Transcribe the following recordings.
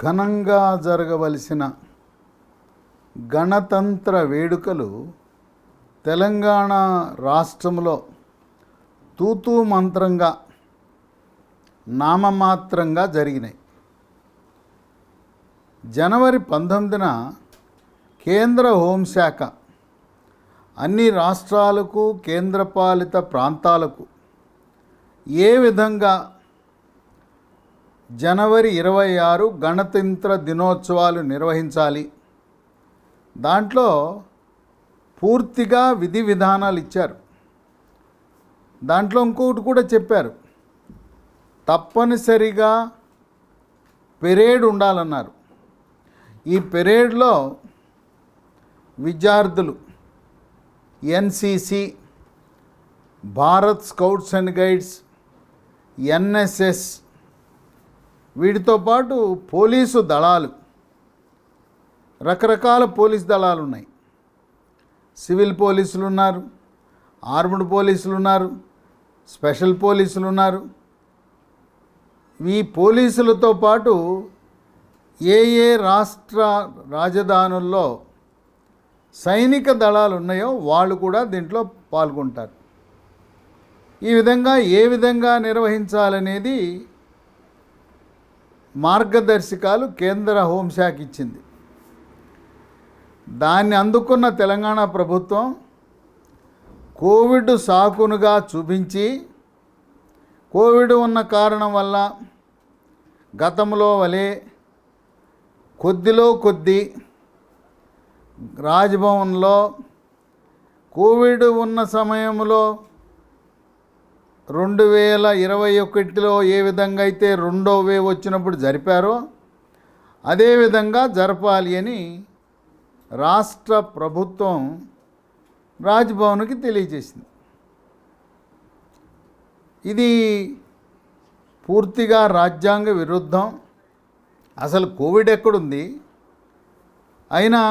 ఘనంగా జరగవలసిన గణతంత్ర వేడుకలు తెలంగాణ రాష్ట్రంలో తూతూ మంత్రంగా నామమాత్రంగా జరిగినాయి. జనవరి పంతొమ్మిదిన కేంద్ర హోంశాఖ అన్ని రాష్ట్రాలకు కేంద్రపాలిత ప్రాంతాలకు ఏ విధంగా జనవరి ఇరవై ఆరు గణతంత్ర దినోత్సవాలు నిర్వహించాలి. దాంట్లో పూర్తిగా విధి విధానాలు ఇచ్చారు. దాంట్లో ఇంకొకటి కూడా చెప్పారు. తప్పనిసరిగా పెరేడ్ ఉండాలన్నారు. ఈ పెరేడ్లో విద్యార్థులు NCC Bharat scouts and guides NSS వీటితో పాటు పోలీసు దళాలు రకరకాల పోలీస్ దళాలు ఉన్నాయి. సివిల్ పోలీసులు ఉన్నారు ఆర్మ్డ్ పోలీసులు ఉన్నారు స్పెషల్ పోలీసులు ఉన్నారు. ఈ పోలీసులతో పాటు ఏ ఏ రాష్ట్ర రాజధానుల్లో సైనిక దళాలు ఉన్నాయో వాళ్ళు కూడా దీంట్లో పాల్గొంటారు. ఈ విధంగా ఏ విధంగా నిర్వహించాలనేది మార్గదర్శకాలు కేంద్ర హోంశాఖ ఇచ్చింది దాన్ని అందుకున్న తెలంగాణ ప్రభుత్వం కోవిడ్ సాకునుగా చూపించి కోవిడ్ ఉన్న కారణం వల్ల గతంలో వలె కొద్దిలో కొద్ది రాజ్భవన్లో కోవిడ్ ఉన్న సమయంలో రెండు వేల ఇరవై ఒకటిలో ఏ విధంగా అయితే రెండో వేవ్ వచ్చినప్పుడు జరిపారో అదేవిధంగా జరపాలి అని రాష్ట్ర ప్రభుత్వం రాజ్భవన్కి తెలియజేసింది. ఇది పూర్తిగా రాజ్యాంగ విరుద్ధం. అసలు కోవిడ్ ఎక్కడుంది? అయినా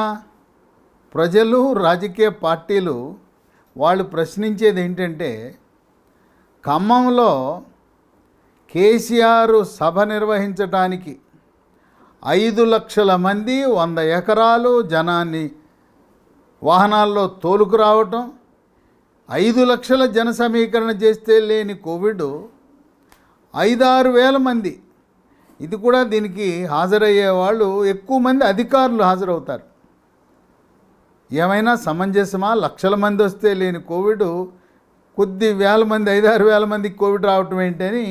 ప్రజలు రాజకీయ పార్టీలు వాళ్ళు ప్రశ్నించేది ఏంటంటే ఖమ్మంలో కేసీఆర్ సభ నిర్వహించడానికి ఐదు లక్షల మంది వంద ఎకరాలు జనాన్ని వాహనాల్లో తోలుకు రావటం ఐదు లక్షల జన సమీకరణ చేస్తే లేని కోవిడ్ ఐదారు వేల మంది. ఇది కూడా దీనికి హాజరయ్యే వాళ్ళు ఎక్కువ మంది అధికారులు హాజరవుతారు. ఏమైనా సమంజసమా? లక్షల మంది వస్తే లేని కోవిడ్ కొద్ది వేల మంది ఐదారు వేల మందికి కోవిడ్ రావటం ఏంటని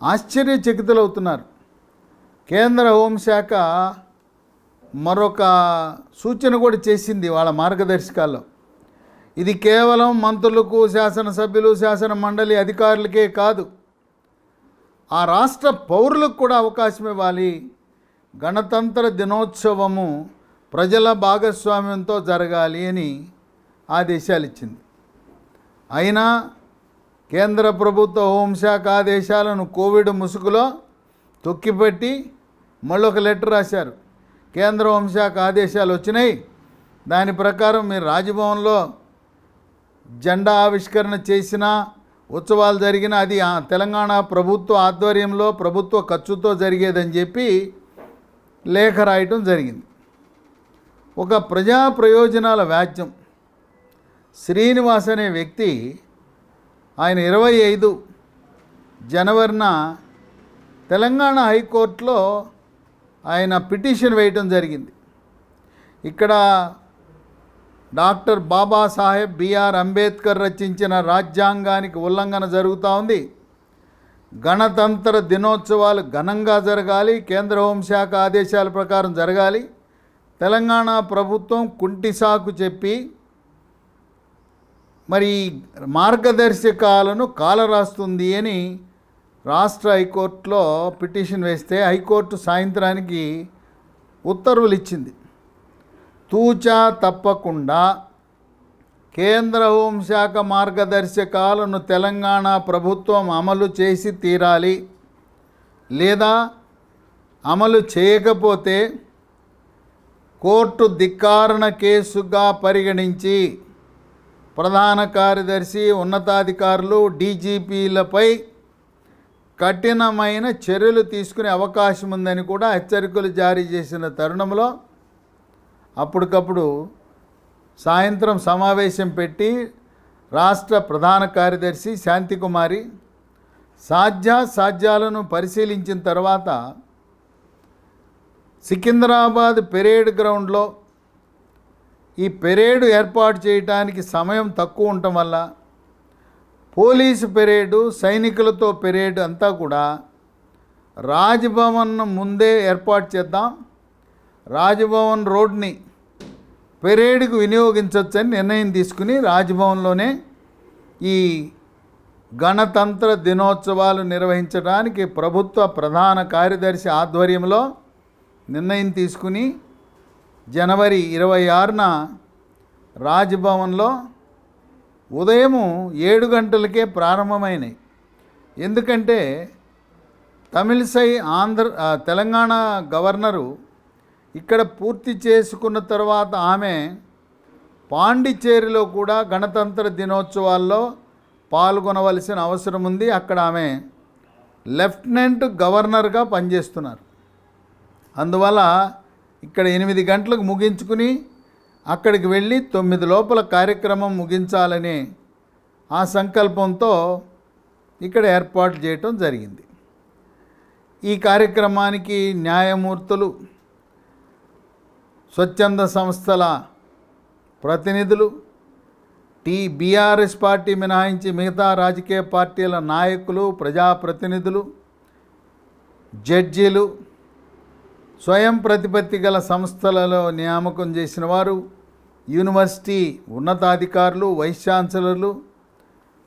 ఆశ్చర్యచకితులు అవుతున్నారు కేంద్ర హోంశాఖ మరొక సూచన కూడా చేసింది వాళ్ళ మార్గదర్శకాల్లో. ఇది కేవలం మంత్రులకు శాసనసభ్యులు శాసన మండలి అధికారులకే కాదు. ఆ రాష్ట్ర పౌరులకు కూడా అవకాశం ఇవ్వాలి. గణతంత్ర దినోత్సవము ప్రజల భాగస్వామ్యంతో జరగాలి అని ఆదేశాలు ఇచ్చింది అయినా కేంద్ర ప్రభుత్వ హోంశాఖ ఆదేశాలను కోవిడ్ ముసుగులో తొక్కిపెట్టి మళ్ళొక లెటర్ రాశారు. కేంద్ర హోంశాఖ ఆదేశాలు వచ్చినాయి. దాని ప్రకారం మీరు రాజభవన్లో జెండా ఆవిష్కరణ చేసిన ఉత్సవాలు జరిగిన అది ఆ తెలంగాణ ప్రభుత్వ ఆధ్వర్యంలో ప్రభుత్వ ఖర్చుతో జరిగేదని చెప్పి లేఖ రాయటం జరిగింది. ఒక ప్రజా ప్రయోజనాల వ్యాజ్యం. శ్రీనివాస్ అనే వ్యక్తి ఆయన ఇరవై ఐదు జనవరిన తెలంగాణ హైకోర్టులో ఆయన పిటిషన్ వేయటం జరిగింది. ఇక్కడ డాక్టర్ బాబాసాహెబ్ బిఆర్ అంబేద్కర్ రచించిన రాజ్యాంగానికి ఉల్లంఘన జరుగుతూ ఉంది. గణతంత్ర దినోత్సవాలు ఘనంగా జరగాలి కేంద్ర హోంశాఖ ఆదేశాల ప్రకారం జరగాలి తెలంగాణ ప్రభుత్వం కుంటి సాకు చెప్పి మరి మార్గదర్శకాలను కాలరాస్తుంది అని రాష్ట్ర హైకోర్టులో పిటిషన్ వేస్తే హైకోర్టు సాయంత్రానికి ఉత్తర్వులు ఇచ్చింది తూచా తప్పకుండా కేంద్ర హోంశాఖ మార్గదర్శకాలను తెలంగాణ ప్రభుత్వం అమలు చేసి తీరాలి లేదా అమలు చేయకపోతే కోర్టు ధిక్కారణ కేసుగా పరిగణించి ప్రధాన కార్యదర్శి ఉన్నతాధికారులు డీజీపీలపై కఠినమైన చర్యలు తీసుకునే అవకాశం ఉందని కూడా హెచ్చరికలు జారీ చేసిన తరుణంలో అప్పటికప్పుడు సాయంత్రం సమావేశం పెట్టి రాష్ట్ర ప్రధాన కార్యదర్శి శాంతికుమారి సాధ్యాసాధ్యాలను పరిశీలించిన తర్వాత సికింద్రాబాద్ పెరేడ్ గ్రౌండ్లో ఈ పెరేడ్ ఏర్పాటు చేయడానికి సమయం తక్కువ ఉండటం వల్ల పోలీసు పెరేడు సైనికులతో పెరేడ్ అంతా కూడా రాజ్భవన్ ముందే ఏర్పాటు చేద్దాం. రాజ్భవన్ రోడ్ని పెరేడ్కు వినియోగించవచ్చని నిర్ణయం తీసుకుని రాజ్భవన్లోనే ఈ గణతంత్ర దినోత్సవాలు నిర్వహించడానికి ప్రభుత్వ ప్రధాన కార్యదర్శి ఆధ్వర్యంలో నిర్ణయం తీసుకుని జనవరి ఇరవై ఆరున రాజ్భవన్లో ఉదయము ఏడు గంటలకే ప్రారంభమైనాయి. ఎందుకంటే తమిళసై ఆంధ్ర తెలంగాణ గవర్నరు ఇక్కడ పూర్తి చేసుకున్న తర్వాత ఆమె పాండిచ్చేరిలో కూడా గణతంత్ర దినోత్సవాల్లో పాల్గొనవలసిన అవసరం ఉంది. అక్కడ ఆమె లెఫ్టినెంట్ గవర్నర్గా పనిచేస్తున్నారు. అందువల్ల ఇక్కడ ఎనిమిది గంటలకు ముగించుకుని అక్కడికి వెళ్ళి తొమ్మిది లోపల కార్యక్రమం ముగించాలనే ఆ సంకల్పంతో ఇక్కడ ఏర్పాటు చేయటం జరిగింది. ఈ కార్యక్రమానికి న్యాయమూర్తులు స్వచ్ఛంద సంస్థల ప్రతినిధులు టీ బీఆర్ఎస్ పార్టీ మినహాయించి మిగతా రాజకీయ పార్టీల నాయకులు ప్రజాప్రతినిధులు జడ్జీలు స్వయం ప్రతిపత్తి గల సంస్థలలో నియామకం చేసిన వారు యూనివర్సిటీ ఉన్నతాధికారులు వైస్ ఛాన్సలర్లు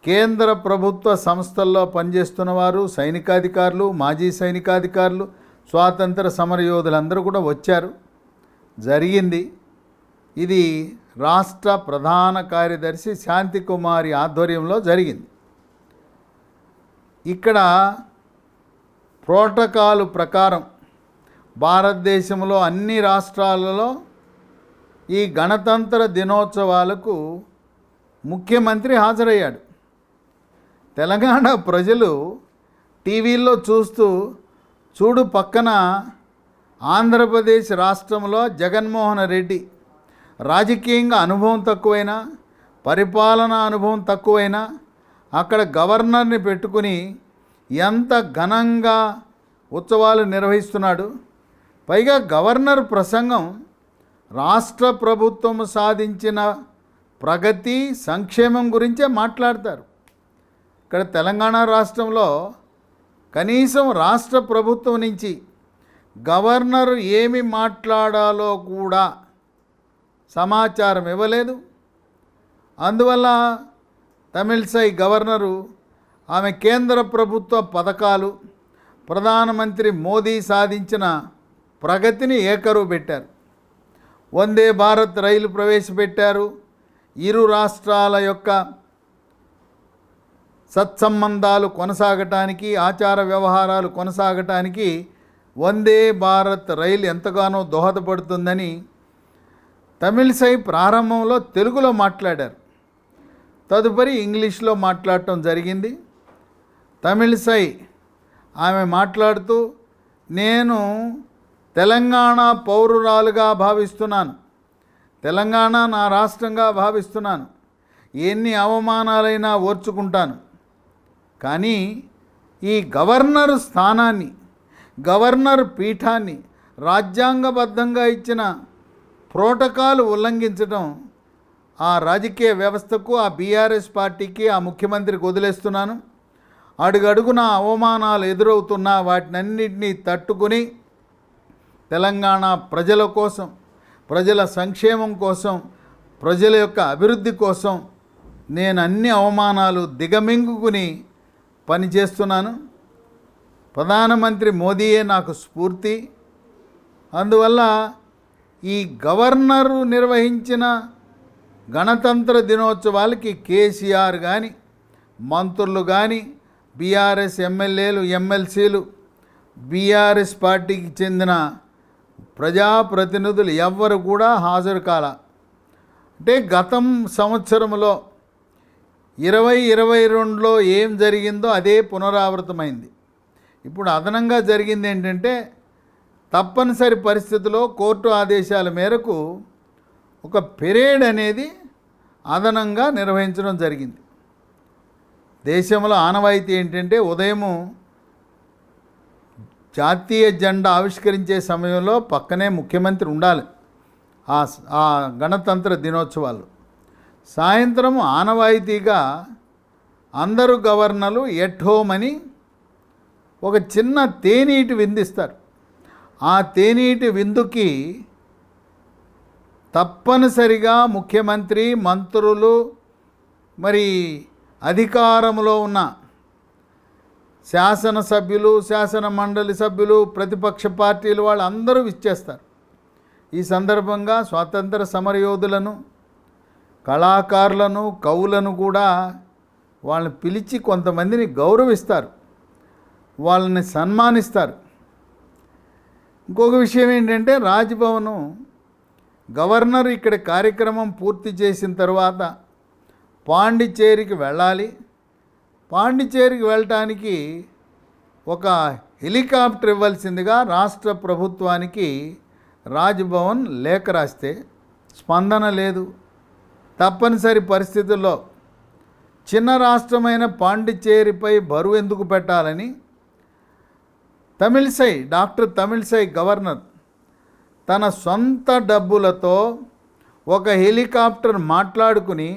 కేంద్ర ప్రభుత్వ సంస్థల్లో పనిచేస్తున్న వారు సైనికాధికారులు మాజీ సైనికాధికారులు స్వాతంత్ర సమరయోధులందరూ కూడా వచ్చారు. జరిగింది. ఇది రాష్ట్ర ప్రధాన కార్యదర్శి శాంతికుమారి ఆధ్వర్యంలో జరిగింది. ఇక్కడ ప్రోటోకాలు ప్రకారం భారతదేశంలో అన్ని రాష్ట్రాలలో ఈ గణతంత్ర దినోత్సవాలకు ముఖ్యమంత్రి హాజరయ్యాడు. తెలంగాణ ప్రజలు టీవీల్లో చూస్తూ చూడు పక్కన ఆంధ్రప్రదేశ్ రాష్ట్రంలో జగన్మోహన్ రెడ్డి రాజకీయంగా అనుభవం తక్కువైనా పరిపాలనా అనుభవం తక్కువైనా అక్కడ గవర్నర్ని పెట్టుకుని ఎంత ఘనంగా ఉత్సవాలు నిర్వహిస్తున్నాడు. పైగా గవర్నర్ ప్రసంగం రాష్ట్ర ప్రభుత్వం సాధించిన ప్రగతి సంక్షేమం గురించే మాట్లాడతారు. ఇక్కడ తెలంగాణ రాష్ట్రంలో కనీసం రాష్ట్ర ప్రభుత్వం నుంచి గవర్నర్ ఏమి మాట్లాడాలో కూడా సమాచారం ఇవ్వలేదు. అందువల్ల తమిళసై గవర్నరు ఆమె కేంద్ర ప్రభుత్వ పథకాలు ప్రధానమంత్రి మోదీ సాధించిన ప్రగతిని ఏకరువు పెట్టారు. వందే భారత్ రైలు ప్రవేశపెట్టారు. ఇరు రాష్ట్రాల యొక్క సత్సంబంధాలు కొనసాగటానికి ఆచార వ్యవహారాలు కొనసాగటానికి వందే భారత్ రైలు ఎంతగానో దోహదపడుతుందని తమిళసై ప్రారంభంలో తెలుగులో మాట్లాడారు. తదుపరి ఇంగ్లీష్లో మాట్లాడటం జరిగింది. తమిళసై ఆమె మాట్లాడుతూ నేను తెలంగాణ పౌరురాలుగా భావిస్తున్నాను. తెలంగాణ నా రాష్ట్రంగా భావిస్తున్నాను. ఎన్ని అవమానాలైనా ఓర్చుకుంటాను. కానీ ఈ గవర్నర్ స్థానాన్ని గవర్నర్ పీఠాన్ని రాజ్యాంగబద్ధంగా ఇచ్చిన ప్రోటోకాల్ ఉల్లంఘించడం ఆ రాజకీయ వ్యవస్థకు ఆ బీఆర్ఎస్ పార్టీకి ఆ ముఖ్యమంత్రికి వదిలేస్తున్నాను. అడుగడుగున అవమానాలు ఎదురవుతున్నా వాటినన్నింటినీ తట్టుకుని తెలంగాణ ప్రజల కోసం ప్రజల సంక్షేమం కోసం ప్రజల యొక్క అభివృద్ధి కోసం నేను అన్ని అవమానాలు దిగమింగుకుని పనిచేస్తున్నాను ప్రధానమంత్రి మోదీయే నాకు స్ఫూర్తి. అందువల్ల ఈ గవర్నరు నిర్వహించిన గణతంత్ర దినోత్సవాలకి కేసీఆర్ కానీ మంత్రులు కానీ బీఆర్ఎస్ ఎమ్మెల్యేలు ఎమ్మెల్సీలు బీఆర్ఎస్ పార్టీకి చెందిన ప్రజాప్రతినిధులు ఎవ్వరు కూడా హాజరు కాల. అంటే గతం సంవత్సరంలో ఇరవై ఇరవై రెండులో ఏం జరిగిందో అదే పునరావృతమైంది. ఇప్పుడు అదనంగా జరిగింది ఏంటంటే తప్పనిసరి పరిస్థితిలో కోర్టు ఆదేశాల మేరకు ఒక పెరేడ్ అనేది అదనంగా నిర్వహించడం జరిగింది. దేశంలో ఆనవాయితీ ఏంటంటే ఉదయము జాతీయ జెండా ఆవిష్కరించే సమయంలో పక్కనే ముఖ్యమంత్రి ఉండాలి. ఆ గణతంత్ర దినోత్సవాలు. సాయంత్రం ఆనవాయితీగా అందరు గవర్నర్లు ఎట్ హోమ్ అని ఒక చిన్న తేనీటి విందిస్తారు. ఆ తేనీటి విందుకి తప్పనిసరిగా ముఖ్యమంత్రి మంత్రులు మరి అధికారంలో ఉన్న శాసనసభ్యులు శాసన మండలి సభ్యులు ప్రతిపక్ష పార్టీలు వాళ్ళు అందరూ ఇచ్చేస్తారు ఈ సందర్భంగా స్వాతంత్ర సమరయోధులను కళాకారులను కవులను కూడా వాళ్ళని పిలిచి కొంతమందిని గౌరవిస్తారు. వాళ్ళని సన్మానిస్తారు. ఇంకొక విషయం ఏంటంటే రాజ్భవను గవర్నర్ ఇక్కడ కార్యక్రమం పూర్తి చేసిన తర్వాత పాండిచ్చేరికి వెళ్ళాలి. పాండిచ్చేరికి వెళ్ళటానికి ఒక హెలికాప్టర్ ఇవ్వాల్సిందిగా రాష్ట్ర ప్రభుత్వానికి రాజ్భవన్ లేఖ రాస్తే స్పందన లేదు. తప్పనిసరి పరిస్థితుల్లో చిన్న రాష్ట్రమైన పాండిచ్చేరిపై బరువు ఎందుకు పెట్టాలని తమిళసై డాక్టర్ తమిళసై గవర్నర్ తన సొంత డబ్బులతో ఒక హెలికాప్టర్ మాట్లాడుకుని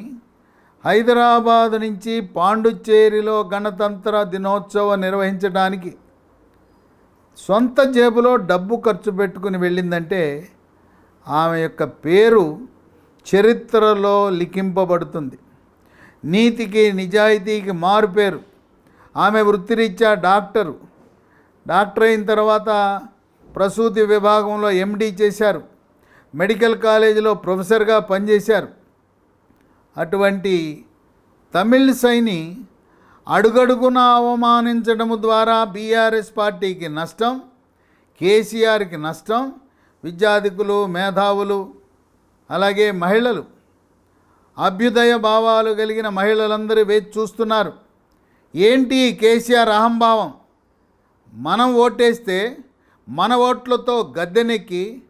హైదరాబాద్ నుంచి పాండుచ్చేరిలో గణతంత్ర దినోత్సవం నిర్వహించడానికి సొంత జేబులో డబ్బు ఖర్చు పెట్టుకుని వెళ్ళిందంటే ఆమె యొక్క పేరు చరిత్రలో లిఖింపబడుతుంది. నీతికి నిజాయితీకి మారు పేరు ఆమె వృత్తిరీత్యా డాక్టరు. డాక్టర్ అయిన తర్వాత ప్రసూతి విభాగంలో ఎండీ చేశారు. మెడికల్ కాలేజీలో ప్రొఫెసర్గా పనిచేశారు. అటువంటి తమిళ్ సైని అడుగడుగున అవమానించడం ద్వారా బీఆర్ఎస్ పార్టీకి నష్టం కేసీఆర్కి నష్టం విద్యాధికులు మేధావులు అలాగే మహిళలు అభ్యుదయ భావాలు కలిగిన మహిళలందరూ వేచి చూస్తున్నారు. ఏంటి కేసీఆర్ అహంభావం? మనం ఓటేస్తే మన ఓట్లతో గద్దెనెక్కి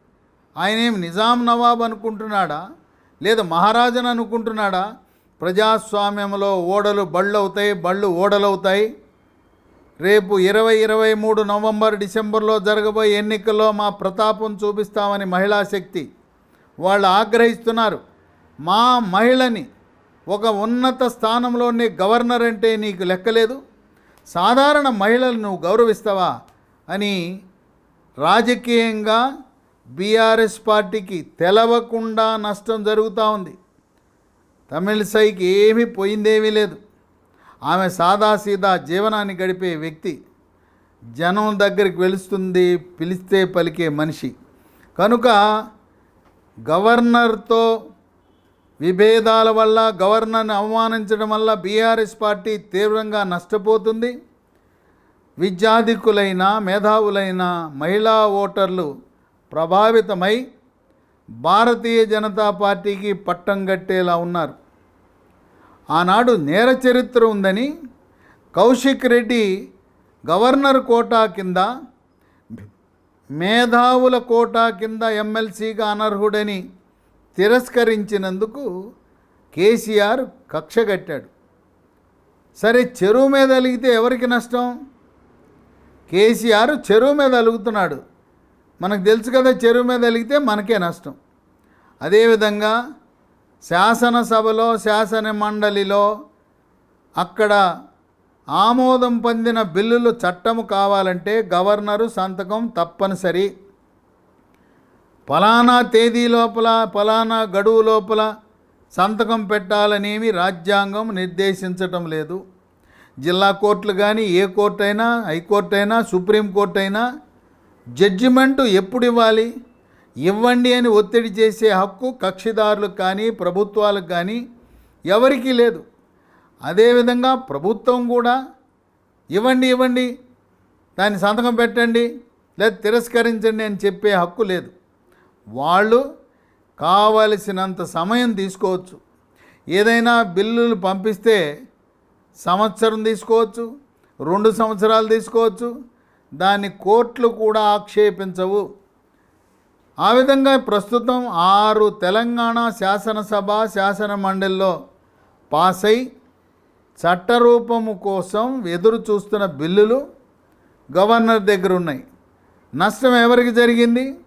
ఆయనేం నిజాం నవాబ్ అనుకుంటున్నాడా? లేదా మహారాజును అనుకుంటున్నాడా? ప్రజాస్వామ్యంలో ఓడలు బళ్ళవుతాయి బళ్ళు ఓడలవుతాయి. రేపు ఇరవై ఇరవై మూడు నవంబర్ డిసెంబర్లో జరగబోయే ఎన్నికల్లో మా ప్రతాపం చూపిస్తామని మహిళా శక్తి వాళ్ళు ఆగ్రహిస్తున్నారు. మా మహిళని ఒక ఉన్నత స్థానంలోనే గవర్నర్ అంటే నీకు లెక్కలేదు? సాధారణ మహిళలు నువ్వు గౌరవిస్తావా? అని రాజకీయంగా బీఆర్ఎస్ పార్టీకి తెలవకుండా నష్టం జరుగుతూ ఉంది. తమిళసైకి ఏమీ పోయిందేమీ లేదు. ఆమె సాదాసీదా జీవనాన్ని గడిపే వ్యక్తి జనం దగ్గరికి వెలుస్తుంది పిలిస్తే పలికే మనిషి. కనుక గవర్నర్తో విభేదాల వల్ల గవర్నర్ని అవమానించడం వల్ల బీఆర్ఎస్ పార్టీ తీవ్రంగా నష్టపోతుంది. విద్యాధికులైన మేధావులైన మహిళా ఓటర్లు ప్రభావితమై భారతీయ జనతా పార్టీకి పట్టం కట్టేలా ఉన్నారు. ఆనాడు నేర చరిత్ర ఉందని కౌశిక్ రెడ్డి గవర్నర్ కోటా కింద మేధావుల కోటా కింద ఎమ్మెల్సీగా అనర్హుడని తిరస్కరించినందుకు కేసీఆర్ కక్ష కట్టాడు. సరే చెరువు మీద అలిగితే ఎవరికి నష్టం? కేసీఆర్ చెరువు మీద అలుగుతున్నాడు. మనకు తెలుసు కదా చెరువు మీద వెలిగితే మనకే నష్టం. అదేవిధంగా శాసనసభలో శాసన మండలిలో అక్కడ ఆమోదం పొందిన బిల్లులు చట్టము కావాలంటే గవర్నరు సంతకం తప్పనిసరి. ఫలానా తేదీ లోపల ఫలానా గడువు లోపల సంతకం పెట్టాలనేమి రాజ్యాంగం నిర్దేశించటం లేదు. జిల్లా కోర్టులు కానీ ఏ కోర్టు అయినా హైకోర్టు అయినా సుప్రీంకోర్టు అయినా జడ్జిమెంటు ఎప్పుడు ఇవ్వాలి ఇవ్వండి అని ఒత్తిడి చేసే హక్కు కక్షిదారులకు కానీ ప్రభుత్వాలకు కానీ ఎవరికీ లేదు. అదేవిధంగా ప్రభుత్వం కూడా ఇవ్వండి ఇవ్వండి దాన్ని సంతకం పెట్టండి లేదా తిరస్కరించండి అని చెప్పే హక్కు లేదు. వాళ్ళు కావలసినంత సమయం తీసుకోవచ్చు. ఏదైనా బిల్లులు పంపిస్తే సంవత్సరం తీసుకోవచ్చు రెండు సంవత్సరాలు తీసుకోవచ్చు దాన్ని కోర్టులు కూడా ఆక్షేపించవు. ఆ విధంగా ప్రస్తుతం ఆరు తెలంగాణ శాసనసభ శాసన మండలిలో పాస్ అయి చట్టరూపము కోసం ఎదురు చూస్తున్న బిల్లులు గవర్నర్ దగ్గర ఉన్నాయి. నష్టం ఎవరికి జరిగింది?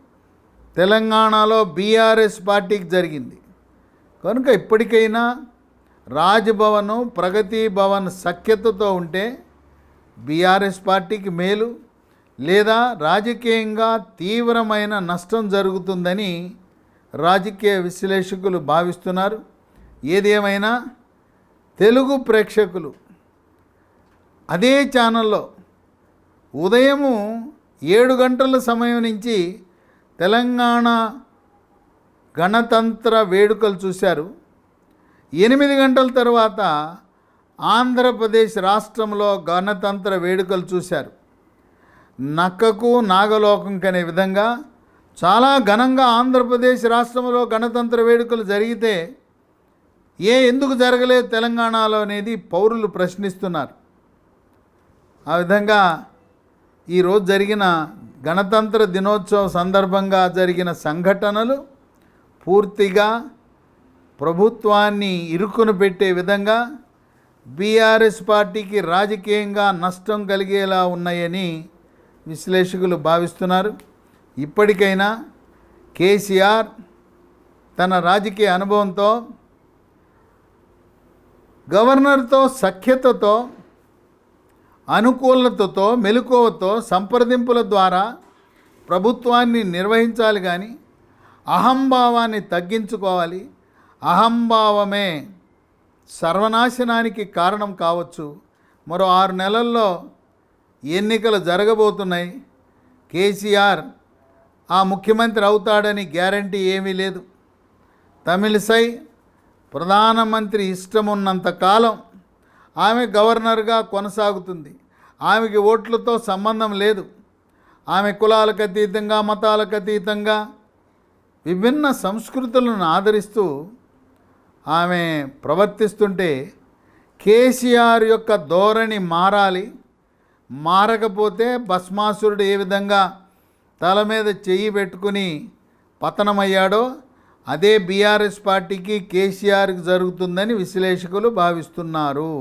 తెలంగాణలో బీఆర్ఎస్ పార్టీకి జరిగింది. కనుక ఇప్పటికైనా రాజ్భవన్ ప్రగతి భవన్ సఖ్యతతో ఉంటే బీఆర్ఎస్ పార్టీకి మేలు. లేదా రాజకీయంగా తీవ్రమైన నష్టం జరుగుతుందని రాజకీయ విశ్లేషకులు భావిస్తున్నారు. ఏదేమైనా తెలుగు ప్రేక్షకులు అదే ఛానల్లో ఉదయము ఏడు గంటల సమయం నుంచి తెలంగాణ గణతంత్ర వేడుకలు చూశారు. ఎనిమిది గంటల తర్వాత ఆంధ్రప్రదేశ్ రాష్ట్రంలో గణతంత్ర వేడుకలు చూశారు. నక్కకు నాగలోకం కనే విధంగా చాలా ఘనంగా ఆంధ్రప్రదేశ్ రాష్ట్రంలో గణతంత్ర వేడుకలు జరిగితే ఏ ఎందుకు జరగలేదు తెలంగాణలో అనేది పౌరులు ప్రశ్నిస్తున్నారు. ఆ విధంగా ఈరోజు జరిగిన గణతంత్ర దినోత్సవం సందర్భంగా జరిగిన సంఘటనలు పూర్తిగా ప్రభుత్వాన్ని ఇరుకును పెట్టే విధంగా బీఆర్ఎస్ పార్టీకి రాజకీయంగా నష్టం కలిగేలా ఉన్నాయని విశ్లేషకులు భావిస్తున్నారు. ఇప్పటికైనా కేసీఆర్ తన రాజకీయ అనుభవంతో గవర్నర్తో సఖ్యతతో అనుకూలతతో మెలకువతో సంప్రదింపుల ద్వారా ప్రభుత్వాన్ని నిర్వహించాలి కానీ అహంభావాన్ని తగ్గించుకోవాలి. అహంభావమే సర్వనాశనానికి కారణం కావచ్చు. మరో ఆరు నెలల్లో ఎన్నికలు జరగబోతున్నాయి. కేసీఆర్ ఆ ముఖ్యమంత్రి అవుతాడని గ్యారంటీ ఏమీ లేదు. తమిళసై ప్రధానమంత్రి ఇష్టమున్నంత కాలం ఆమె గవర్నర్గా కొనసాగుతుంది. ఆమెకి ఓట్లతో సంబంధం లేదు. ఆమె కులాలకు అతీతంగా మతాలకు అతీతంగా విభిన్న సంస్కృతులను ఆదరిస్తూ ఆమె ప్రవర్తిస్తుంటే కేసీఆర్ యొక్క ధోరణి మారాలి. మారకపోతే భస్మాసురుడు ఏ విధంగా తల మీద చెయ్యి పెట్టుకుని పతనమయ్యాడో అదే బీఆర్ఎస్ పార్టీకి కేసీఆర్కి జరుగుతుందని విశ్లేషకులు భావిస్తున్నారు.